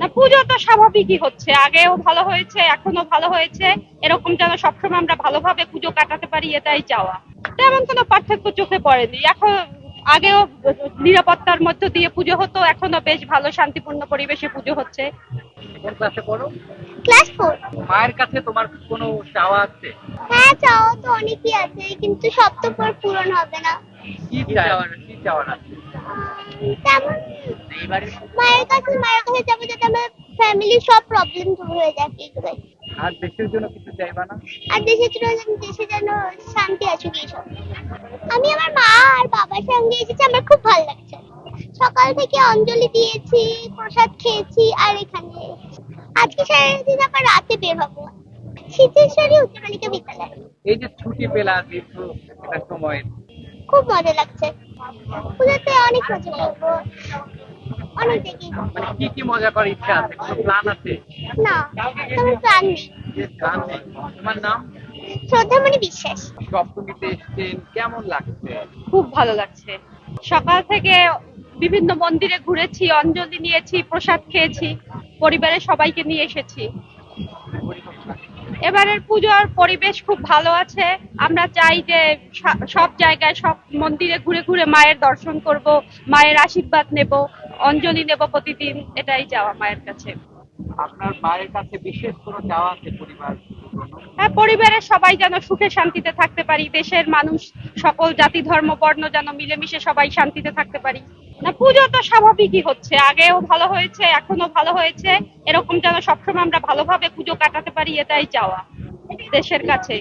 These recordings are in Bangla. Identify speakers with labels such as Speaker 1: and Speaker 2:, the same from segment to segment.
Speaker 1: না পুজো তো স্বাভাবিকই হচ্ছে। আগেও ভালো হয়েছে এখনও ভালো হয়েছে। এরকম যেন সবসময় আমরা ভালোভাবে পুজো কাটাতে পারি এটাই চাওয়া। তেমন কোনো পার্থক্য চোখে পড়েনি। এখন আগেও নিরাপত্তার মধ্য দিয়ে পুজো হতো এখনও বেশ ভালো শান্তিপূর্ণ পরিবেশে পুজো হচ্ছে।
Speaker 2: কোন ক্লাসে পড়ো?
Speaker 3: ক্লাস ফোর
Speaker 2: মায়ের কাছে তোমার কোনো চাওয়া আছে?
Speaker 3: হ্যাঁ চাওয়া তো অনেকই আছে কিন্তু সব তো পর পূরণ হবে না।
Speaker 2: কি চাওয়ার কি চাওয়ার আছে
Speaker 3: মায়ের কাছে মায়ের কাছে যাব যাতে আমার ফ্যামিলির সব প্রবলেম দূর হয়ে যাক
Speaker 2: আর দেশের জন্য কিছু চাইবা না?
Speaker 3: আর দেশের জন্য দেশে যেন শান্তি আসুক এইসব আমি আমার মা আর বাবার সঙ্গে এসেছি আমার খুব ভালো লাগছে। সকাল থেকে অঞ্জলি দিয়েছি প্রসাদ খেয়েছি আর এখানে আজকে সারাদিন আবার রাতে বের হব। সিদ্ধেশ্বরী উচ্চ বালিকা বিদ্যালয়।
Speaker 2: এই যে ছুটি পেলা দীর্ঘ একটা সময়।
Speaker 3: খুব মজা লাগছে। পুজোতে অনেক মজা করব। অনেক দেখি।
Speaker 2: মানে কি কি মজা করার ইচ্ছা আছে? কোনো প্ল্যান আছে?
Speaker 3: না তেমন প্ল্যান নেই।
Speaker 2: প্ল্যান নেই। তোমার নাম?
Speaker 3: শ্রদ্ধামণি বিশ্বাস।
Speaker 2: সপ্তমীতে এসছেন। কেমন লাগছে?
Speaker 1: খুব ভালো লাগছে। সকাল থেকে বিভিন্ন মন্দিরে ঘুরেছি অঞ্জলি নিয়েছি প্রসাদ খেয়েছি। পরিবারের সবাইকে নিয়ে এসেছি। এবারের পুজোর পরিবেশ খুব ভালো আছে। আমরা চাই যে সব জায়গায়, সব মন্দিরে ঘুরে ঘুরে মায়ের দর্শন করব, মায়ের আশীর্বাদ নেব, অঞ্জলি নেব প্রতিদিন। এটাই যাওয়া মায়ের কাছে।
Speaker 2: আপনার মায়ের কাছে বিশেষ কোনো যাওয়া আছে পরিবার?
Speaker 1: পরিবারের সবাই যেন সুখে শান্তিতে থাকতে পারি, দেশের মানুষ, সকল জাতি, ধর্ম, বর্ণ যেন মিলেমিশে সবাই শান্তিতে থাকতে পারি। না, পুজো তো স্বাভাবিকই হচ্ছে, আগেও ভালো হয়েছে এখনও ভালো হয়েছে, এরকম যেন সবসময় আমরা ভালোভাবে পুজো কাটাতে পারি, এটাই চাওয়া দেশের কাছে।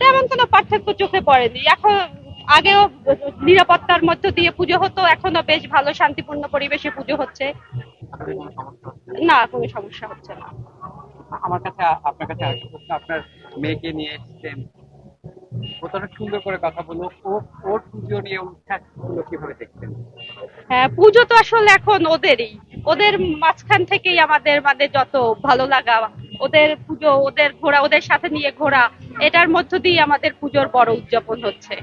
Speaker 1: তেমন কোনো পার্থক্য চোখে পড়েনি, এখন আগেও নিরাপত্তার মধ্য দিয়ে পুজো হতো এখনও বেশ ভালো শান্তিপূর্ণ পরিবেশে পুজো হচ্ছে। না? কোনো সমস্যা হচ্ছে না।
Speaker 2: আমার কাছে আপনার কাছে আরেকটা প্রশ্ন আপনার মেয়েকে নিয়ে এসেছেন। ও তো অনেক সুন্দর করে কথা বলল ও ওর পুজো নিয়ে উচ্ছ্বাস কীভাবে দেখছেন?
Speaker 1: হ্যাঁ পুজো তো আসলে এখন ওদেরই। ওদের মাঝখান থেকেই আমাদের মানে যত ভালো লাগা ওদের পুজো ওদের ঘোরা ওদের সাথে নিয়ে ঘোরা এটার মধ্য দিয়ে আমাদের পুজোর বড় উদযাপন হচ্ছে।